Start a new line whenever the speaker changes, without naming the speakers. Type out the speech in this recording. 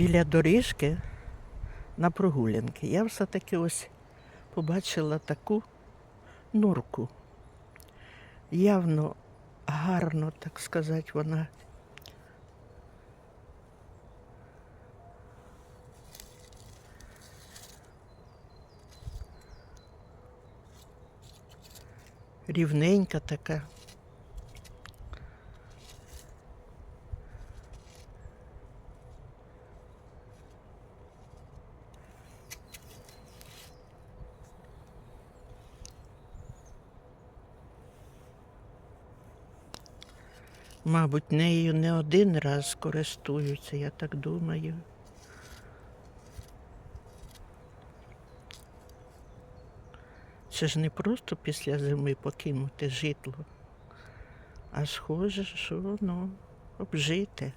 біля доріжки на прогулянки. Я все-таки ось побачила таку норку. Явно гарно, так сказати, вона. Рівненька така. Мабуть, нею не один раз користуються, я так думаю. Це ж не просто після зими покинути житло, а схоже, що воно обжите.